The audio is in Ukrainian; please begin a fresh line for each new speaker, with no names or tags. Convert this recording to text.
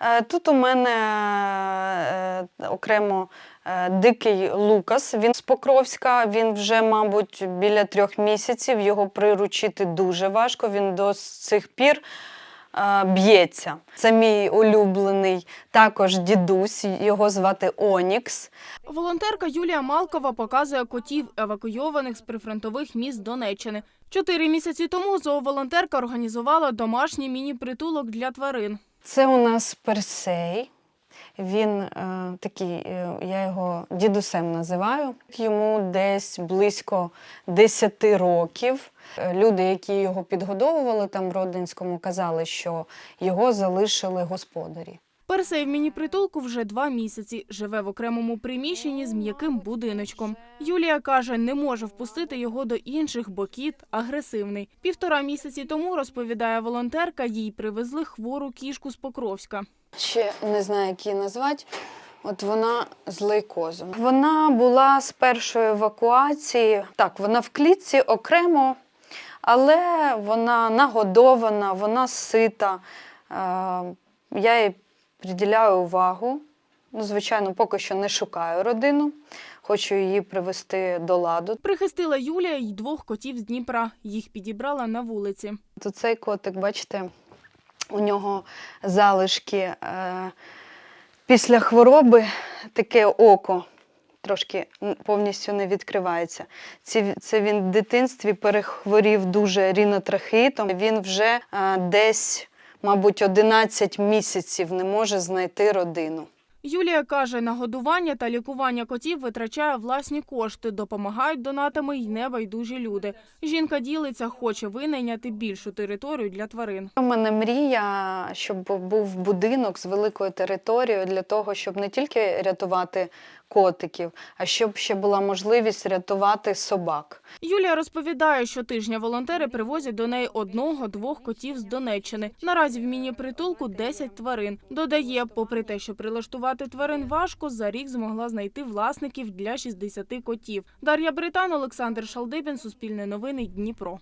Е, Тут у мене е, окремо е, дикий Лукас. Він з Покровська. Він вже, мабуть, біля трьох місяців. Його приручити дуже важко. Він до цих пір б'ється. Це мій улюблений також дідусь. Його звати Онікс.
Волонтерка Юлія Малкова показує котів, евакуйованих з прифронтових міст Донеччини. Чотири місяці тому зооволонтерка організувала домашній міні-притулок для тварин.
Це у нас Персей. Він е, такий, е, я його дідусем називаю. Йому десь близько 10 років. Е, Люди, які його підгодовували там в Родинському, казали, що його залишили господарі.
Персей в міні-притулку вже два місяці. Живе в окремому приміщенні з м'яким будиночком. Юлія каже, не може впустити його до інших, бо кіт агресивний. Півтора місяці тому, розповідає волонтерка, їй привезли хвору кішку з Покровська.
Ще не знаю, як її назвати. От вона з лейкозом. Вона була з першої евакуації. Так, вона в клітці окремо, але вона нагодована, вона сита. Е, Я їй приділяю увагу. Ну, звичайно, поки що не шукаю родину. Хочу її привести до ладу.
Прихистила Юлія й двох котів з Дніпра. Їх підібрала на вулиці.
То цей котик, бачите, у нього залишки е, після хвороби таке око трошки повністю не відкривається. Ці, це він в дитинстві перехворів дуже рінотрахеїтом. Він вже е, десь, мабуть, 11 місяців не може знайти родину.
Юлія каже, на годування та лікування котів витрачає власні кошти, допомагають донатами й небайдужі люди. Жінка ділиться, хоче винайняти більшу територію для тварин.
У мене мрія, щоб був будинок з великою територією для того, щоб не тільки рятувати котиків, а щоб ще була можливість рятувати собак.
Юлія розповідає, що тижня волонтери привозять до неї одного-двох котів з Донеччини. Наразі в міні-притулку 10 тварин. Додає, попри те, що прилаштувати тварин важко, за рік змогла знайти власників для 60 котів. Дар'я Британ, Олександр Шалдибін, Суспільне новини, Дніпро.